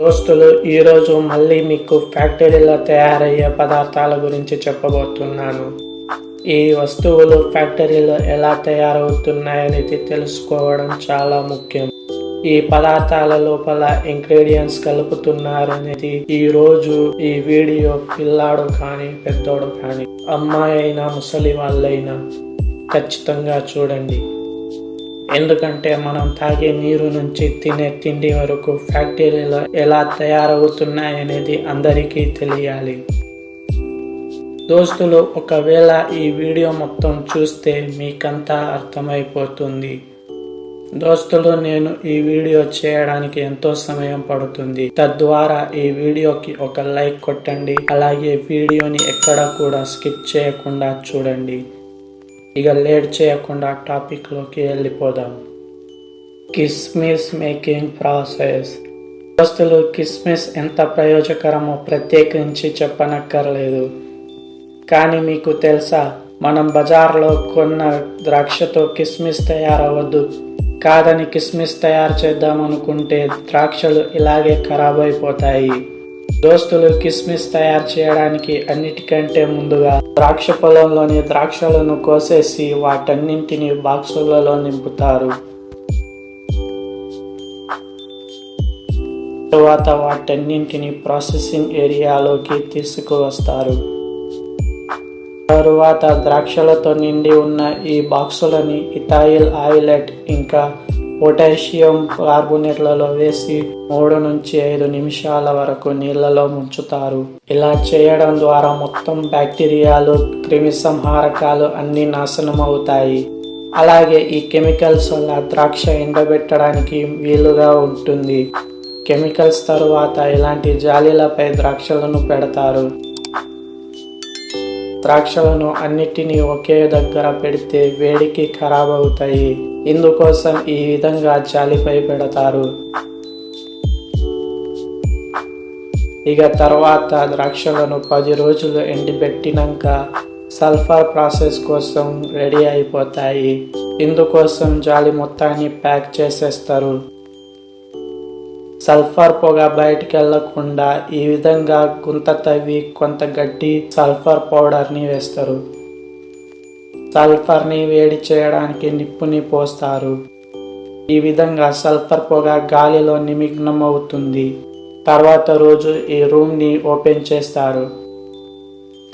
దోస్తులు ఈరోజు మళ్ళీ మీకు ఫ్యాక్టరీలో తయారయ్యే పదార్థాల గురించి చెప్పబోతున్నాను. ఈ వస్తువులు ఫ్యాక్టరీలో ఎలా తయారవుతున్నాయనేది తెలుసుకోవడం చాలా ముఖ్యం. ఈ పదార్థాల లోపల ఇంగ్రీడియంట్స్ కలుపుతున్నారనేది ఈ రోజు ఈ వీడియో పిల్లాడు కానీ పెద్దోడు కానీ అమ్మాయి అయినా ముసలి వాళ్ళైనా ఖచ్చితంగా చూడండి. ఎందుకంటే మనం తాగే నీరు నుంచి తినే తిండి వరకు ఫ్యాక్టరీలో ఎలా తయారవుతున్నాయనేది అందరికీ తెలియాలి. దోస్తులు ఒకవేళ ఈ వీడియో మొత్తం చూస్తే మీకంతా అర్థమైపోతుంది. దోస్తులు నేను ఈ వీడియో చేయడానికి ఎంతో సమయం పడుతుంది. తద్వారా ఈ వీడియోకి ఒక లైక్ కొట్టండి. అలాగే వీడియోని ఎక్కడ కూడా స్కిప్ చేయకుండా చూడండి. ఇక లేట్ చేయకుండా టాపిక్లోకి వెళ్ళిపోదాం. కిస్మిస్ మేకింగ్ ప్రాసెస్. దోస్తులు కిస్మిస్ ఎంత ప్రయోజకరమో ప్రత్యేకించి చెప్పనక్కర్లేదు. కానీ మీకు తెలుసా మనం బజార్లో కొన్న ద్రాక్షతో కిస్మిస్ తయారవ్వద్దు. కాదని కిస్మిస్ తయారు చేద్దాం అనుకుంటే ద్రాక్షలు ఇలాగే ఖరాబ్ అయిపోతాయి. దోస్తులు కిస్మిస్ తయారు చేయడానికి అన్నిటికంటే ముందుగా ద్రాక్ష పొలంలోని ద్రాక్షలను కోసేసి వాటన్నింటిని బాక్సులలో నింపుతారు. తరువాత వాటన్నింటిని ప్రాసెసింగ్ ఏరియాలోకి తీసుకువస్తారు. తరువాత ద్రాక్షలతో నిండి ఉన్న ఈ బాక్సులని ఇథాయిల్ ఆయిలెట్ ఇంకా పొటాషియం కార్బోనేట్లలో వేసి మూడు నుంచి ఐదు నిమిషాల వరకు నీళ్ళలో ముంచుతారు. ఇలా చేయడం ద్వారా మొత్తం బ్యాక్టీరియాలు క్రిమి సంహారకాలు అన్ని నాశనం అవుతాయి అలాగే ఈ కెమికల్స్ వల్ల ద్రాక్ష ఎండబెట్టడానికి వీలుగా ఉంటుంది. కెమికల్స్ తరువాత ఇలాంటి జాలీలపై ద్రాక్షలను పెడతారు. ద్రాక్షలను అన్నిటినీ ఒకే దగ్గర పెడితే వేడికి ఖరాబ్ అవుతాయి ఇందుకోసం ఈ విధంగా జాలిపై పెడతారు ఇక తర్వాత ద్రాక్షలను పది రోజులు ఎండిపెట్టినాక సల్ఫర్ ప్రాసెస్ కోసం రెడీ అయిపోతాయి. ఇందుకోసం జాలి మొత్తాన్ని ప్యాక్ చేసేస్తారు. సల్ఫర్ పొగ బయటికి వెళ్ళకుండా ఈ విధంగా గుంత తవ్వి కొంత గడ్డి సల్ఫర్ పౌడర్ని వేస్తారు. సల్ఫర్ని వేడి చేయడానికి నిప్పుని పోస్తారు. ఈ విధంగా సల్ఫర్ పొగ గాలిలో నిమగ్నం అవుతుంది తర్వాత రోజు ఈ రూమ్ని ఓపెన్ చేస్తారు.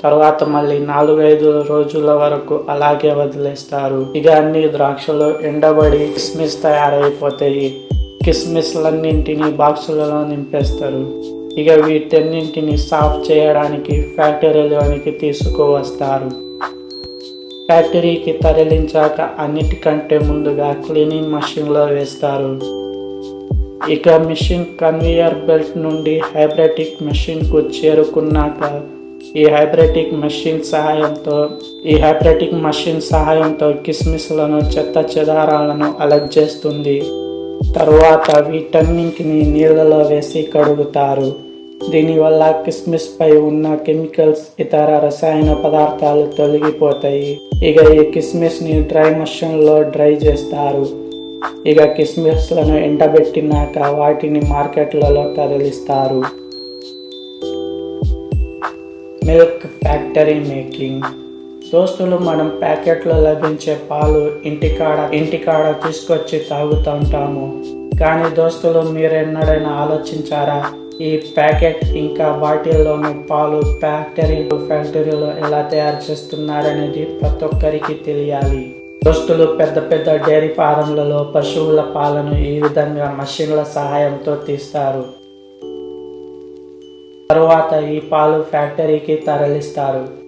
తర్వాత మళ్ళీ నాలుగైదు రోజుల వరకు అలాగే వదిలేస్తారు. ఇక అన్ని ద్రాక్షలు ఎండబడి కిస్మిస్ తయారైపోతాయి. కిస్మిస్లన్నింటినీ బాక్సులలో నింపేస్తారు. ఇక వీటన్నింటిని సాఫ్ చేయడానికి ఫ్యాక్టరీలోనికి తీసుకువస్తారు. ఫ్యాక్టరీకి తరలించాక అన్నిటికంటే ముందుగా క్లీనింగ్ మెషిన్లో వేస్తారు. ఇక మిషన్ కన్వేయర్ బెల్ట్ నుండి హైబ్రటిక్ మెషిన్కు చేరుకున్నాక ఈ హైబ్రటిక్ మెషిన్ సహాయంతో ఈ హైబ్రెటిక్ మెషిన్ సహాయంతో కిస్మిస్లను చెత్త చెదారాలను అలర్ట్ చేస్తుంది. తరువాత వీటన్నింటిని నీళ్ళలో వేసి కడుగుతారు. దీనివల్ల కిస్మిస్ పై ఉన్న కెమికల్స్ ఇతర రసాయన పదార్థాలు తొలగిపోతాయి. ఇక ఈ కిస్మిస్ని డ్రై మషన్లో డ్రై చేస్తారు. ఇక కిస్మిస్లను ఎండబెట్టినాక వాటిని మార్కెట్లలో తరలిస్తారు. Milk factory making. దోస్తులు మనం ప్యాకెట్లో లభించే పాలు ఇంటికాడ ఇంటికాడ తీసుకొచ్చి తాగుతుంటాము. కానీ దోస్తులు మీరు ఎన్నడైనా ఆలోచించారా? ఈ ప్యాకెట్ ఇంకా బాటిల్లోని పాలు ఫ్యాక్టరీలు ఫ్యాక్టరీలు ఎలా తయారు చేస్తున్నారనేది ప్రతి ఒక్కరికి తెలియాలి. దోస్తులు పెద్ద పెద్ద డైరీ ఫారంలలో పశువుల పాలను ఈ విధంగా మషిన్ల సహాయంతో తీస్తారు. తరువాత ఈ పాలు ఫ్యాక్టరీకి తరలిస్తారు.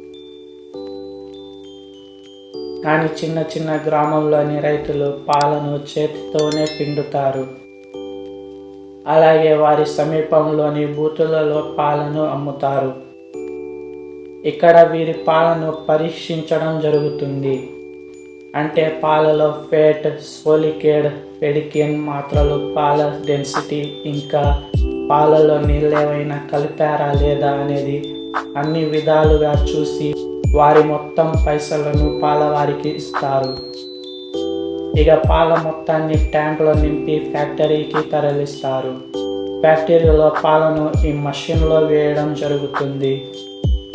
కానీ చిన్న చిన్న గ్రామంలోని రైతులు పాలను చేతితోనే పిండుతారు. అలాగే వారి సమీపంలోని బూతులలో పాలను అమ్ముతారు. ఇక్కడ వీరి పాలను పరీక్షించడం జరుగుతుంది. అంటే పాలలో ఫేట్ సోలికేడ్ ఫెడికిన్ మాత్రలు పాల డెన్సిటీ ఇంకా పాలలో నీళ్ళేమైనా కలిపారా లేదా అనేది అన్ని విధాలుగా చూసి వారి మొత్తం పైసలను పాలవారికి ఇస్తారు. ఇక పాల మొత్తాన్ని ట్యాంకులో నింపి ఫ్యాక్టరీకి తరలిస్తారు. ఫ్యాక్టరీలో పాలను ఈ మషిన్లో వేయడం జరుగుతుంది.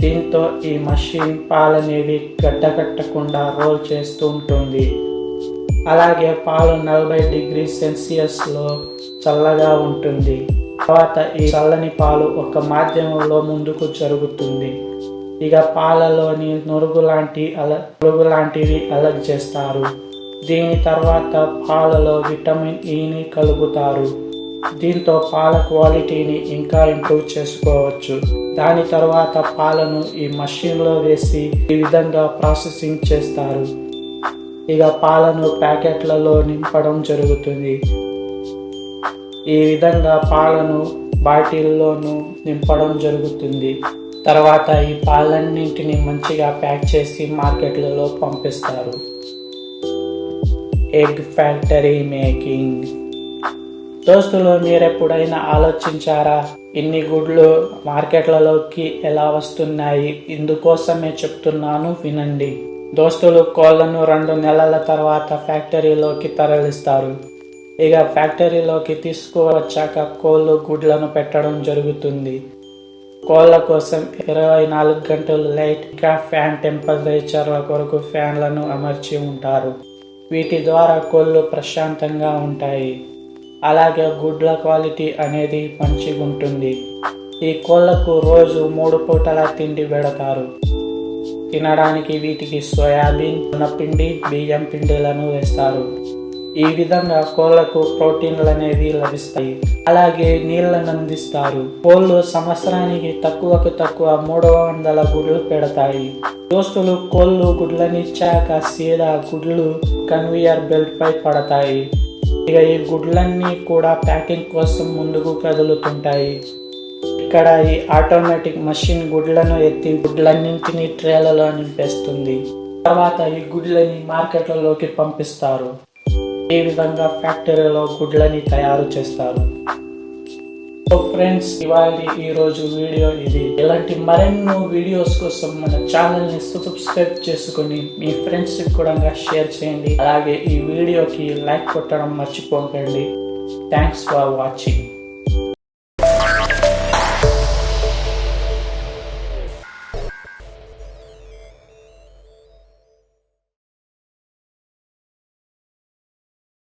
దీంతో ఈ మషిన్ పాలనేవి గడ్డకట్టకుండా రోల్ చేస్తూ ఉంటుంది. అలాగే పాలు నలభై డిగ్రీ సెల్సియస్లో చల్లగా ఉంటుంది. తర్వాత ఈ చల్లని పాలు ఒక మాధ్యమంలో ముందుకు జరుగుతుంది. ఇక పాలలోని నురుగు లాంటి అల నురుగు లాంటివి అలగ్ చేస్తారు. దీని తర్వాత పాలలో విటమిన్ e ఈని కలుపుతారు. దీంతో పాల క్వాలిటీని ఇంకా ఇంప్రూవ్ చేసుకోవచ్చు. దాని తర్వాత పాలను ఈ మషిన్లో వేసి ఈ విధంగా ప్రాసెసింగ్ చేస్తారు. ఇక పాలను ప్యాకెట్లలో నింపడం జరుగుతుంది. ఈ విధంగా పాలను బాటిల్లోనూ నింపడం జరుగుతుంది. తర్వాత ఈ పాలన్నింటిని మంచిగా ప్యాక్ చేసి మార్కెట్లలో పంపిస్తారు. Egg factory making. దోస్తులు మీరు ఎప్పుడైనా ఆలోచించారా? ఇన్ని గుడ్లు మార్కెట్లలోకి ఎలా వస్తున్నాయి? ఇందుకోసమే చెప్తున్నాను వినండి. దోస్తులు కోళ్ళను రెండు నెలల తర్వాత ఫ్యాక్టరీలోకి తరలిస్తారు. ఇక ఫ్యాక్టరీలోకి తీసుకువచ్చాక కోళ్ళు గుడ్లను పెట్టడం జరుగుతుంది. కోళ్ళ కోసం ఇరవై నాలుగు గంటలు లైట్ ఇంకా ఫ్యాన్ టెంపరేచర్ల కొరకు ఫ్యాన్లను అమర్చి ఉంటారు. వీటి ద్వారా కోళ్ళు ప్రశాంతంగా ఉంటాయి. అలాగే గుడ్ల క్వాలిటీ అనేది మంచిగా ఉంటుంది ఈ కోళ్ళకు రోజు మూడు పూటల తిండి పెడతారు. తినడానికి వీటికి సోయాబీన్ పిండి బియ్యం పిండిలను వేస్తారు. ఈ విధంగా కోళ్ళకు ప్రోటీన్లు అనేవి లభిస్తాయి. అలాగే నీళ్ళను అందిస్తారు. కోళ్ళు సంవత్సరానికి తక్కువకు తక్కువ మూడు వందల గుడ్లు పెడతాయి. దోస్తులు కోళ్ళు గుడ్లనిచ్చాక సీదా గుడ్లు కన్వీయర్ బెల్ట్ పై పడతాయి. ఇక ఈ గుడ్లన్నీ కూడా ప్యాకింగ్ కోసం ముందుకు కదులుతుంటాయి. ఇక్కడ ఈ ఆటోమేటిక్ మషిన్ గుడ్లను ఎత్తి గుడ్లన్నింటినీ ట్రేలలో నింపేస్తుంది. తర్వాత ఈ గుడ్లని మార్కెట్లలోకి పంపిస్తారు. విధంగా ఫ్యాక్టరీలో గుడ్లని తయారు చేస్తారు? సో ఫ్రెండ్స్ ఇవాళ ఈరోజు వీడియో ఇది. ఇలాంటి మరెన్నో వీడియోస్ కోసం మన ఛానల్ని సబ్స్క్రైబ్ చేసుకుని మీ ఫ్రెండ్స్ కూడా షేర్ చేయండి. అలాగే ఈ వీడియోకి లైక్ కొట్టడం మర్చిపోకండి. Thanks for watching